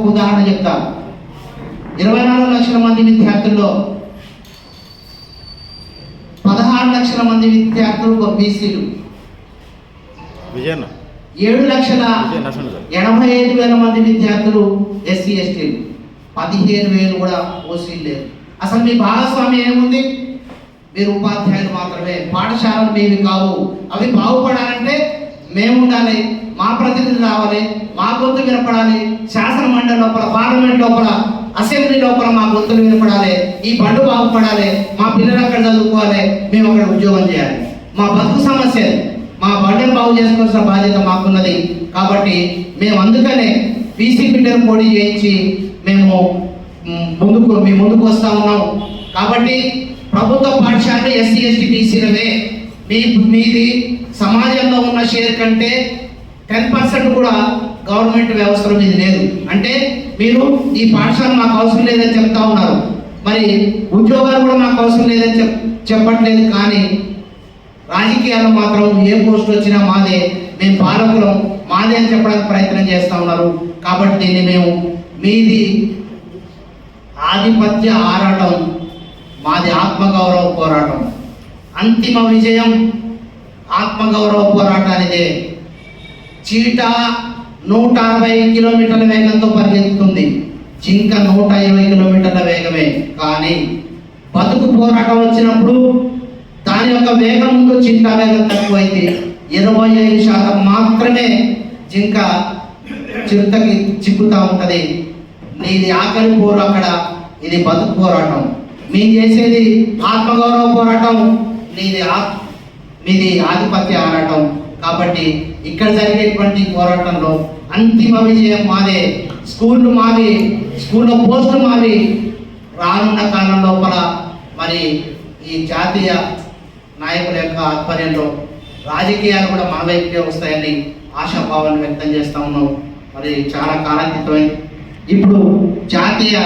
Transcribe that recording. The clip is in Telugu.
ఒక ఉదాహరణ చెప్తా ఇరవై నాలుగు లక్షల మంది విద్యార్థుల్లో పదహారు లక్షల మంది విద్యార్థులు బీసీలు. ఏడు లక్షల ఎనభై ఐదు వేల మంది విద్యార్థులు ఎస్సీ ఎస్టీలు పదిహేను వేలు కూడా ఓసీలు లేరు. అసలు మీ భాగస్వామ్యం ఏముంది? మీరు ఉపాధ్యాయులు మాత్రమే. పాఠశాలలు మీవి కావు. అవి బాగుపడాలంటే మేము ఉండాలి మా ప్రతినిధులు రావాలి మా గొంతు వినపడాలి శాసన మండలి లోపల పార్లమెంట్ లోపల అసెంబ్లీ లోపల మా గొంతులు వినపడాలి ఈ బండు బాగుపడాలి మా పిల్లలు అక్కడ చదువుకోవాలి మేము అక్కడ ఉద్యోగం చేయాలి. మా బతుకు సమస్య మా బండిని బాగు చేసుకోవాల్సిన బాధ్యత మాకున్నది. కాబట్టి మేము అందుకనే పీసీ బిడ్డను పోటీ చేయించి మేము ముందుకు మీ ముందుకు వస్తా ఉన్నాం. కాబట్టి ప్రభుత్వ పాఠశాలలు ఎస్సీ ఎస్టీ బీసీలవే. మీ మీది సమాజంలో ఉన్న షేర్ కంటే టెన్ పర్సెంట్ కూడా గవర్నమెంట్ వ్యవస్థలో మీది లేదు. అంటే మీరు ఈ పాఠశాల మాకు అవసరం లేదని చెప్తా ఉన్నారు. మరి ఉద్యోగాలు కూడా మాకు అవసరం లేదని చెప్ చెప్పట్లేదు కానీ రాజకీయాలు మాత్రం ఏ పోస్ట్ వచ్చినా మాదే మేము పాలకులం మాదే అని చెప్పడానికి ప్రయత్నం చేస్తూ ఉన్నారు. కాబట్టి దీన్ని మేము మీది ఆధిపత్య ఆరాటం మాది ఆత్మగౌరవ పోరాటం. అంతిమ విజయం ఆత్మగౌరవ పోరాటానిదే. చీట నూట అరవై కిలోమీటర్ల వేగంతో పరిగెత్తుతుంది. జింక నూట ఇరవై కిలోమీటర్ల వేగమే. కానీ బతుకు పోరాటం వచ్చినప్పుడు దాని యొక్క వేగం ముందు జింక వేగం తక్కువైంది ఇరవై ఐదు శాతం మాత్రమే జింక చిరుతకి చిక్కుతా ఉంటుంది. నీది ఆకలి పోరు అక్కడ. ఇది బతుకు పోరాటం. మేము చేసేది ఆత్మగౌరవ పోరాటం. నీది ఆ మీది ఆధిపత్య ఆరాటం. కాబట్టి ఇక్కడ జరిగేటువంటి పోరాటంలో అంతిమ విజయం మాదే. స్కూళ్ళు మావి స్కూల్లో పోస్టులు మావి. రానున్న కాలం లోపల మరి ఈ జాతీయ నాయకుల యొక్క ఆధ్వర్యంలో రాజకీయాలు కూడా మన వైపుకే వస్తాయని ఆశాభావాన్ని వ్యక్తం చేస్తా ఉన్నాం. మరి చాలా కాలాతీతమైంది ఇప్పుడు జాతీయ